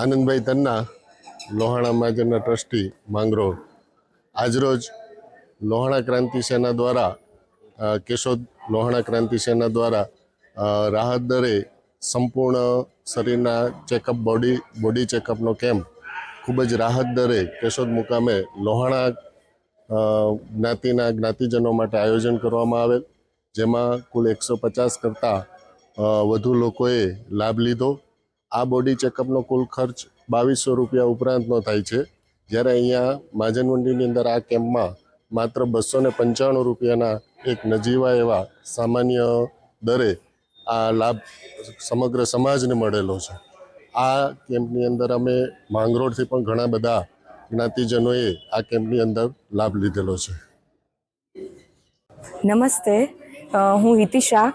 આનંદભાઈ તન્ના, લોહાણા મહાજનના ટ્રસ્ટી, માંગરોળ. આજરોજ લોહાણા ક્રાંતિ સેના દ્વારા કેશોદ લોહાણા ક્રાંતિ સેના દ્વારા રાહત દરે સંપૂર્ણ શરીરના ચેકઅપ, બોડી બોડી ચેકઅપનો કેમ્પ, ખૂબ જ રાહત દરે કેશોદ મુકામે લોહાણા જ્ઞાતિના જ્ઞાતિજનો માટે આયોજન કરવામાં આવેલ, જેમાં કુલ એકસો પચાસ કરતાં વધુ લોકોએ લાભ લીધો. આ બોડી ચેકઅપનો કુલ ખર્ચ બાવીસો રૂપિયા ઉપરાંતનો થાય છે. જ્યારે અહીંયા મહાજન મંડીની અંદર આ કેમ્પમાં માત્ર બસો ને પંચાણું રૂપિયાના એક નજીવા એવા સામાન્ય દરે આ લાભ સમગ્ર સમાજને મળેલો છે. આ કેમ્પની અંદર અમે માંગરોળથી પણ ઘણા બધા જ્ઞાતિજનોએ આ કેમ્પની અંદર લાભ લીધેલો છે. નમસ્તે. હું હિતિશા.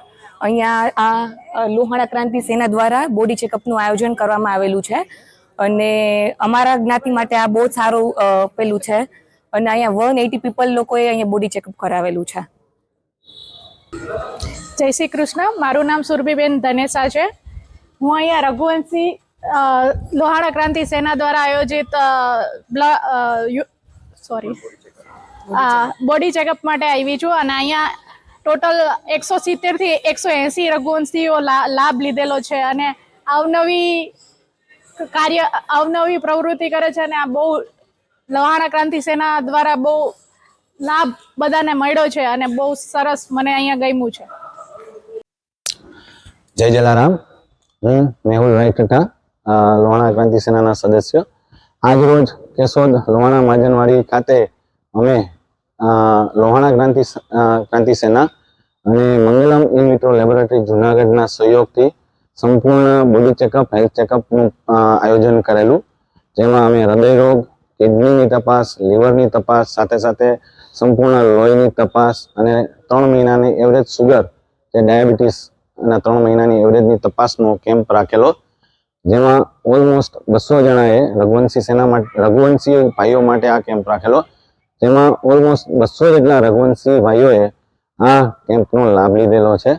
અહીંયા આ લોહાણા ક્રાંતિ સેના દ્વારા બોડી ચેકઅપનું આયોજન કરવામાં આવેલું છે. અને અમારા જ્ઞાતિ માટે આ બહુ સારું પેલું છે. અને અહીંયા વન એટી પીપલ લોકોએ અહીંયા બોડી ચેકઅપ કરાવેલું છે. જય શ્રી કૃષ્ણ. મારું નામ સુરભીબેન ધનેસા છે. હું અહીંયા રઘુવંશી લોહાણા ક્રાંતિ સેના દ્વારા આયોજિત સોરી બોડી ચેકઅપ માટે આવી છું. અને અહીંયા ટોટલ એકસો સિત્તેરથી એકસો એંસી રઘુવંશીઓ લાભ લીધેલો છે અને અવનવી કાર્ય, અવનવી પ્રવૃત્તિ કરે છે અને આ બહુ લવાણા ક્રાંતિ સેના દ્વારા બહુ લાભ બધાને મળ્યો છે અને બહુ સરસ મને અહીંયા ગમ્યું છે. જય જલારામ. હું મેહુલ રાયકટા લોહાણા ક્રાંતિ સેનાના સદસ્ય. આજરોજ કેશોદ લોહાણા માજનવાડી ખાતે અમે લોહાણા ક્રાંતિ ક્રાંતિ સેના અને મંગલમ ઇન વિટ્રો લેબોરેટરી જુનાગઢના સહયોગથી સંપૂર્ણ બોડી ચેકઅપ, હેલ્થ ચેકઅપનું આયોજન કરેલું. જેમાં અમે હૃદયરોગ કિડનીની તપાસ, લીવરની તપાસ, સાથે સાથે સંપૂર્ણ લોહીની તપાસ અને ત્રણ મહિનાની એવરેજ સુગર, જે ડાયાબિટીસ અને ત્રણ મહિનાની એવરેજની તપાસનો કેમ્પ રાખેલો. જેમાં ઓલમોસ્ટ બસો જણાએ રઘુવંશી સેના માટે રઘુવંશી ભાઈઓ માટે આ કેમ્પ રાખેલો. જેમાં ઓલમોસ્ટ બસો જેટલા રઘુવંશી ભાઈઓએ આ કેમ્પનો લાભ લીધેલો છે.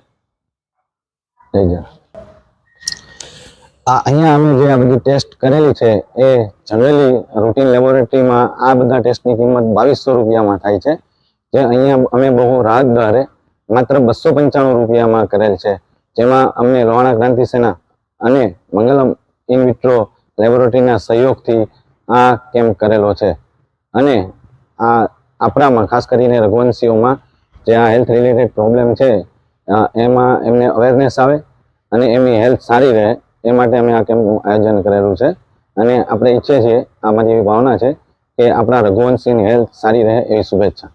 આ અહીંયા અમે જે આ બધી ટેસ્ટ કરેલી છે, એ જનરલી રૂટીન લેબોરેટરીમાં આ બધા ટેસ્ટની કિંમત બાવીસો રૂપિયામાં થાય છે. જે અહીંયા અમે બહુ રાહત દ્વારે માત્ર બસો પંચાણું રૂપિયામાં કરેલ છે. જેમાં અમને રોહાણા ક્રાંતિ સેના અને મંગલમ ઇન વિટ્રો લેબોરેટરીના સહયોગથી આ કેમ્પ કરેલો છે. અને આ આપણામાં, ખાસ કરીને રઘુવંશીઓમાં જે આ હેલ્થ રિલેટેડ પ્રોબ્લેમ છે એમાં એમને અવેરનેસ આવે અને એમની હેલ્થ સારી રહે, એ માટે અમે આ કેમ્પનું આયોજન કરેલું છે. અને આપણે ઈચ્છીએ છીએ આ મારી એવી ભાવના છે, કે આપણા રઘુવંશીની હેલ્થ સારી રહે એવી શુભેચ્છા.